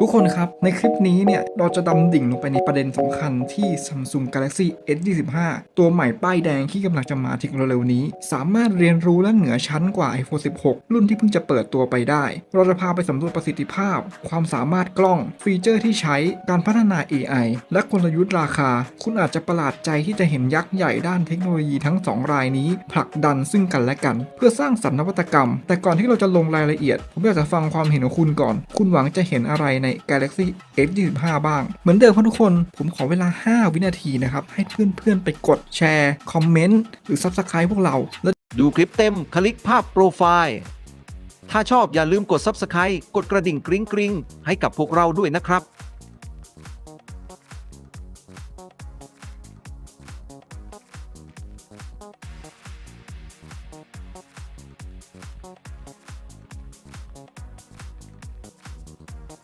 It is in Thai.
ทุกคนครับ ในคลิปนี้เนี่ย เราจะดำดิ่งลงไปในประเด็นสำคัญที่ Samsung Galaxy S25 ตัวใหม่ป้ายแดงที่กำลังจะมาถึงเร็วๆนี้ สามารถเรียนรู้และเหนือชั้นกว่า iPhone 16 รุ่นที่เพิ่งจะเปิดตัวไปได้ เราจะพาไปสำรวจประสิทธิภาพ ความสามารถกล้อง ฟีเจอร์ที่ใช้ การพัฒนา AI และกลยุทธ์ราคา คุณอาจจะประหลาดใจที่จะเห็นยักษ์ใหญ่ด้านเทคโนโลยีทั้งสองรายนี้ ผลักดันซึ่งกันและกัน เพื่อสร้างสรรค์นวัตกรรม แต่ก่อนที่เราจะลงรายละเอียด ผมอยากจะฟังความเห็นของคุณก่อน คุณหวังจะเห็นอะไรใน Galaxy S25 บ้าง เหมือนเดิมครับทุกคน ผมขอเวลา 5 วินาทีนะครับ ให้เพื่อนๆ ไปกดแชร์ คอมเมนต์ หรือ Subscribe พวกเรา แล้วดูคลิปเต็ม คลิกภาพโปรไฟล์ ถ้าชอบอย่าลืมกด Subscribe กดกระดิ่งกริ๊งกริ๊งให้กับพวกเราด้วยนะครับ